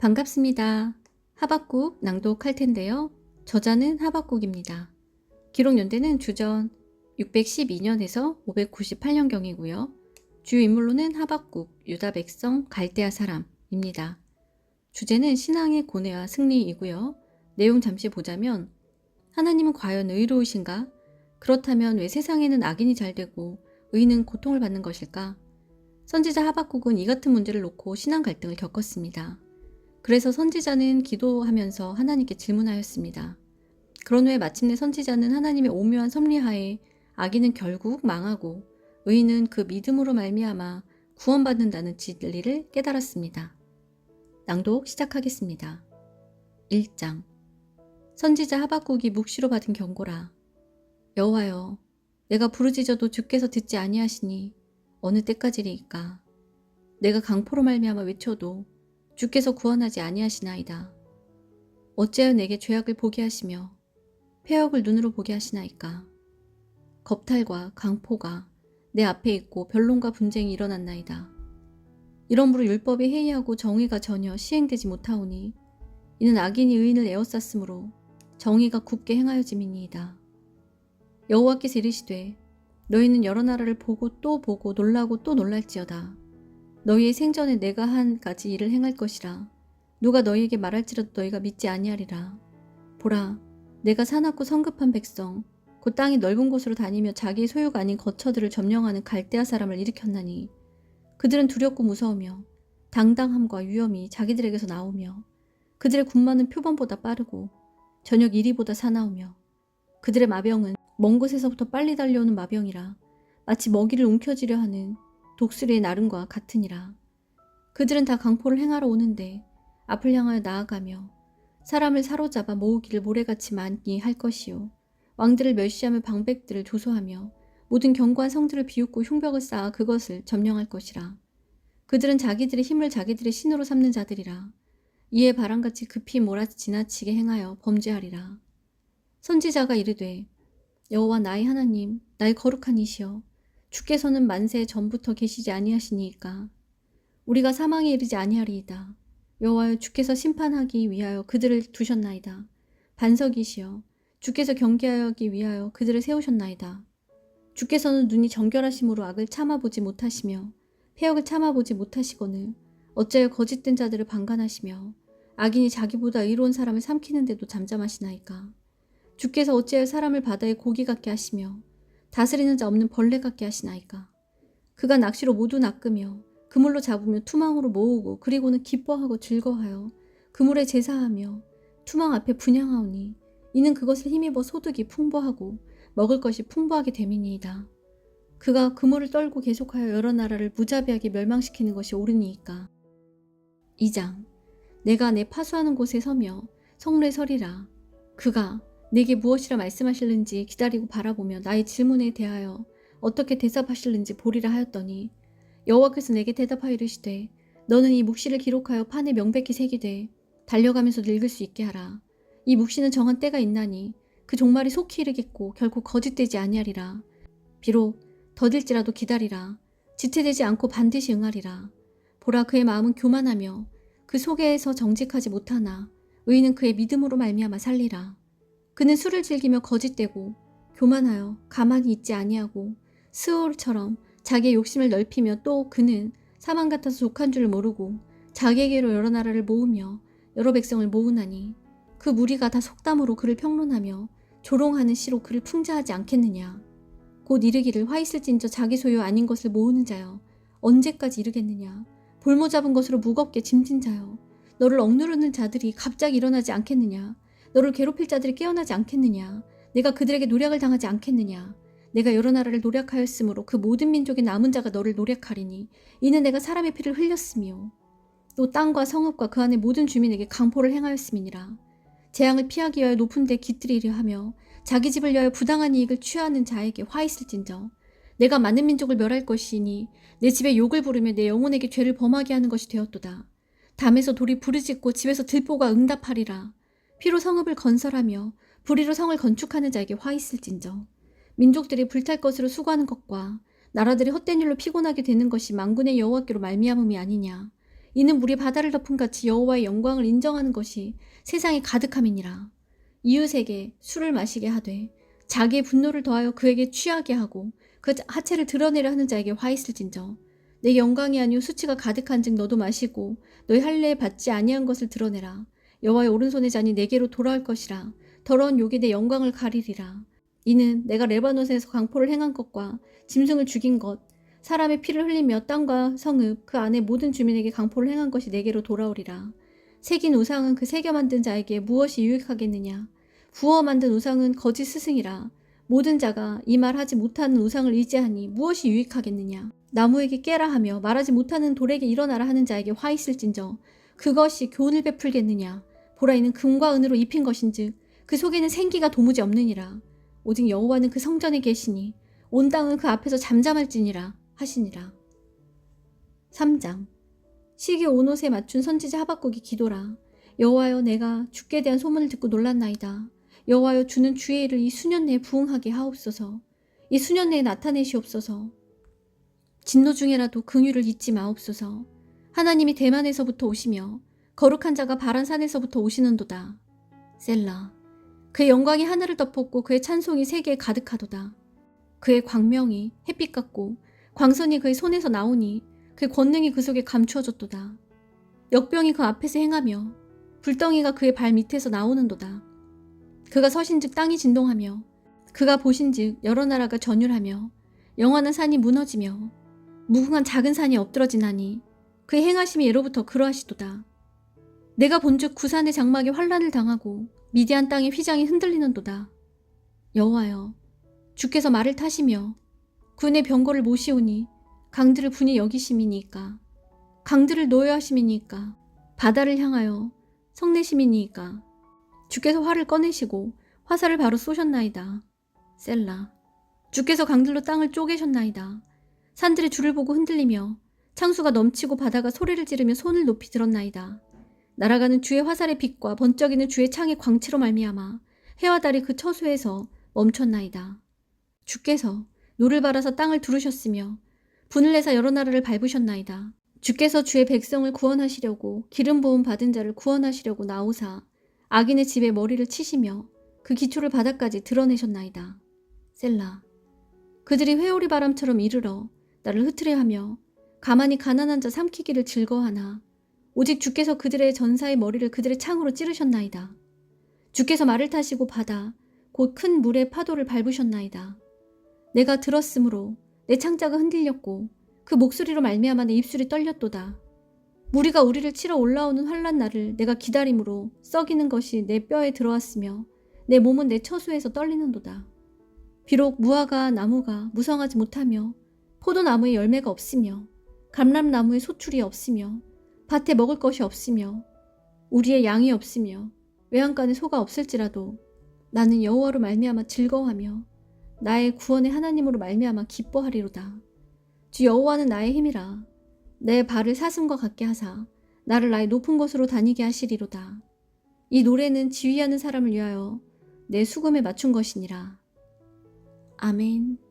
반갑습니다. 하박국 낭독할 텐데요. 저자는 하박국입니다. 기록 연대는 주전 612년에서 598년경이고요. 주요 인물로는 하박국, 유다 백성, 갈대아 사람입니다. 주제는 신앙의 고뇌와 승리이고요. 내용 잠시 보자면 하나님은 과연 의로우신가? 그렇다면 왜 세상에는 악인이 잘 되고 의인은 고통을 받는 것일까? 선지자 하박국은 이 같은 문제를 놓고 신앙 갈등을 겪었습니다. 그래서 선지자는 기도하면서 하나님께 질문하였습니다. 그런 후에 마침내 선지자는 하나님의 오묘한 섭리하에 악인은 결국 망하고 의인은 그 믿음으로 말미암아 구원받는다는 진리를 깨달았습니다. 낭독 시작하겠습니다. 1장 선지자 하박국이 묵시로 받은 경고라 여호와여 내가 부르짖어도 주께서 듣지 아니하시니 어느 때까지리이까 내가 강포로 말미암아 외쳐도 주께서 구원하지 아니하시나이다. 어찌하여 내게 죄악을 보게 하시며 폐역을 눈으로 보게 하시나이까. 겁탈과 강포가 내 앞에 있고 변론과 분쟁이 일어났나이다. 이러므로 율법이 해이하고 정의가 전혀 시행되지 못하오니 이는 악인이 의인을 에워쌌으므로 정의가 굳게 행하여짐이니이다. 여호와께서 이르시되 너희는 여러 나라를 보고 또 보고 놀라고 또 놀랄지어다. 너희의 생전에 내가 한 가지 일을 행할 것이라. 누가 너희에게 말할지라도 너희가 믿지 아니하리라. 보라, 내가 사납고 성급한 백성, 곧 땅이 넓은 곳으로 다니며 자기의 소유가 아닌 거처들을 점령하는 갈대아 사람을 일으켰나니 그들은 두렵고 무서우며 당당함과 위엄이 자기들에게서 나오며 그들의 군마는 표범보다 빠르고 저녁 이리보다 사나우며 그들의 마병은 먼 곳에서부터 빨리 달려오는 마병이라 마치 먹이를 움켜쥐려 하는 독수리의 나름과 같으니라. 그들은 다 강포를 행하러 오는데 앞을 향하여 나아가며 사람을 사로잡아 모으기를 모래같이 많이 할 것이요. 왕들을 멸시하며 방백들을 조소하며 모든 견고한 성들을 비웃고 흉벽을 쌓아 그것을 점령할 것이라. 그들은 자기들의 힘을 자기들의 신으로 삼는 자들이라. 이에 바람같이 급히 몰아 지나치게 행하여 범죄하리라. 선지자가 이르되 여호와 나의 하나님 나의 거룩한 이시여 주께서는 만세 전부터 계시지 아니하시니이까 우리가 사망에 이르지 아니하리이다. 여호와여 주께서 심판하기 위하여 그들을 두셨나이다. 반석이시여 주께서 경계하기 위하여 그들을 세우셨나이다. 주께서는 눈이 정결하심으로 악을 참아보지 못하시며 폐역을 참아보지 못하시거늘 어찌하여 거짓된 자들을 방관하시며 악인이 자기보다 의로운 사람을 삼키는데도 잠잠하시나이까. 주께서 어찌하여 사람을 바다에 고기 같게 하시며 다스리는 자 없는 벌레 같게 하시나이까. 그가 낚시로 모두 낚으며 그물로 잡으며 투망으로 모으고 그리고는 기뻐하고 즐거하여 그물에 제사하며 투망 앞에 분양하오니 이는 그것을 힘입어 소득이 풍부하고 먹을 것이 풍부하게 됨이니이다. 그가 그물을 떨고 계속하여 여러 나라를 무자비하게 멸망시키는 것이 옳으니이까. 2장 내가 내 파수하는 곳에 서며 성루에 서리라. 그가 내게 무엇이라 말씀하실는지 기다리고 바라보며 나의 질문에 대하여 어떻게 대답하실는지 보리라 하였더니 여호와께서 내게 대답하여 이르시되 너는 이 묵시를 기록하여 판에 명백히 새기되 달려가면서 읽을 수 있게 하라. 이 묵시는 정한 때가 있나니 그 종말이 속히 이르겠고 결코 거짓되지 아니하리라. 비록 더딜지라도 기다리라. 지체되지 않고 반드시 응하리라. 보라 그의 마음은 교만하며 그 속에서 정직하지 못하나 의인은 그의 믿음으로 말미암아 살리라. 그는 술을 즐기며 거짓되고 교만하여 가만히 있지 아니하고 스올처럼 자기의 욕심을 넓히며 또 그는 사망 같아서 족한 줄을 모르고 자기에게로 여러 나라를 모으며 여러 백성을 모으나니 그 무리가 다 속담으로 그를 평론하며 조롱하는 시로 그를 풍자하지 않겠느냐. 곧 이르기를 화 있을진저 자기 소유 아닌 것을 모으는 자여 언제까지 이르겠느냐. 볼모 잡은 것으로 무겁게 짐진 자여 너를 억누르는 자들이 갑자기 일어나지 않겠느냐. 너를 괴롭힐 자들이 깨어나지 않겠느냐. 내가 그들에게 노력을 당하지 않겠느냐. 내가 여러 나라를 노력하였으므로 그 모든 민족의 남은 자가 너를 노력하리니 이는 내가 사람의 피를 흘렸으며 또 땅과 성읍과 그 안의 모든 주민에게 강포를 행하였음이니라. 재앙을 피하기 위하여 높은 데 깃들이려 하며 자기 집을 위하여 부당한 이익을 취하는 자에게 화 있을진저 내가 많은 민족을 멸할 것이니 내 집에 욕을 부르며 내 영혼에게 죄를 범하게 하는 것이 되었도다. 담에서 돌이 부르짖고 집에서 들보가 응답하리라. 피로 성읍을 건설하며 불의로 성을 건축하는 자에게 화 있을진저. 민족들이 불탈 것으로 수고하는 것과 나라들이 헛된 일로 피곤하게 되는 것이 망군의 여호와께로 말미암음이 아니냐. 이는 물이 바다를 덮은 같이 여호와의 영광을 인정하는 것이 세상에 가득함이니라. 이웃에게 술을 마시게 하되 자기의 분노를 더하여 그에게 취하게 하고 그 하체를 드러내려 하는 자에게 화 있을진저. 내 영광이 아니오 수치가 가득한즉 너도 마시고 너희 할례에 받지 아니한 것을 드러내라 여호와의 오른손의 잔이 내게로 돌아올 것이라. 더러운 욕이 내 영광을 가리리라. 이는 내가 레바논에서 강포를 행한 것과 짐승을 죽인 것 사람의 피를 흘리며 땅과 성읍 그 안에 모든 주민에게 강포를 행한 것이 내게로 돌아오리라. 새긴 우상은 그 새겨 만든 자에게 무엇이 유익하겠느냐? 부어 만든 우상은 거짓 스승이라. 모든 자가 이 말 하지 못하는 우상을 의지하니 무엇이 유익하겠느냐? 나무에게 깨라 하며 말하지 못하는 돌에게 일어나라 하는 자에게 화 있을진저 그것이 교훈을 베풀겠느냐 보라 이는 금과 은으로 입힌 것인즉 그 속에는 생기가 도무지 없느니라. 오직 여호와는 그 성전에 계시니 온 땅은 그 앞에서 잠잠할지니라 하시니라. 3장. 시기 온 옷에 맞춘 선지자 하박국이 기도라. 여호와여 내가 주께 대한 소문을 듣고 놀랐나이다. 여호와여 주는 주의 일을 이 수년 내에 부응하게 하옵소서. 이 수년 내에 나타내시옵소서. 진노 중에라도 긍휼을 잊지 마옵소서. 하나님이 대만에서부터 오시며 거룩한 자가 바란 산에서부터 오시는도다. 셀라 그의 영광이 하늘을 덮었고 그의 찬송이 세계에 가득하도다. 그의 광명이 햇빛 같고 광선이 그의 손에서 나오니 그의 권능이 그 속에 감추어졌도다. 역병이 그 앞에서 행하며 불덩이가 그의 발 밑에서 나오는도다. 그가 서신즉 땅이 진동하며 그가 보신즉 여러 나라가 전율하며 영원한 산이 무너지며 무궁한 작은 산이 엎드러지나니 그의 행하심이 예로부터 그러하시도다. 내가 본즉 구산의 장막에 환란을 당하고 미디안 땅의 휘장이 흔들리는도다. 여호와여 주께서 말을 타시며 군의 병거를 모시오니 강들을 분이 여기심이니까 강들을 노여하심이니까 바다를 향하여 성내심이니까 주께서 활을 꺼내시고 화살을 바로 쏘셨나이다. 셀라. 주께서 강들로 땅을 쪼개셨나이다. 산들의 줄을 보고 흔들리며 창수가 넘치고 바다가 소리를 지르며 손을 높이 들었나이다. 날아가는 주의 화살의 빛과 번쩍이는 주의 창의 광채로 말미암아 해와 달이 그 처소에서 멈췄나이다. 주께서 노를 바라서 땅을 두르셨으며 분을 내사 여러 나라를 밟으셨나이다. 주께서 주의 백성을 구원하시려고 기름 부음 받은 자를 구원하시려고 나오사 악인의 집에 머리를 치시며 그 기초를 바닥까지 드러내셨나이다. 셀라. 그들이 회오리 바람처럼 이르러 나를 흩트려 하며 가만히 가난한 자 삼키기를 즐거워하나 오직 주께서 그들의 전사의 머리를 그들의 창으로 찌르셨나이다. 주께서 말을 타시고 바다 곧 큰 물의 파도를 밟으셨나이다. 내가 들었으므로 내 창자가 흔들렸고 그 목소리로 말미암아 내 입술이 떨렸도다. 무리가 우리를 치러 올라오는 환란 날을 내가 기다림으로 썩이는 것이 내 뼈에 들어왔으며 내 몸은 내 처수에서 떨리는도다. 비록 무화과 나무가 무성하지 못하며 포도나무에 열매가 없으며 감람나무에 소출이 없으며 밭에 먹을 것이 없으며 우리의 양이 없으며 외양간에 소가 없을지라도 나는 여호와로 말미암아 즐거워하며 나의 구원의 하나님으로 말미암아 기뻐하리로다. 주 여호와는 나의 힘이라 내 발을 사슴과 같게 하사 나를 나의 높은 곳으로 다니게 하시리로다. 이 노래는 지휘하는 사람을 위하여 내 수금에 맞춘 것이니라. 아멘.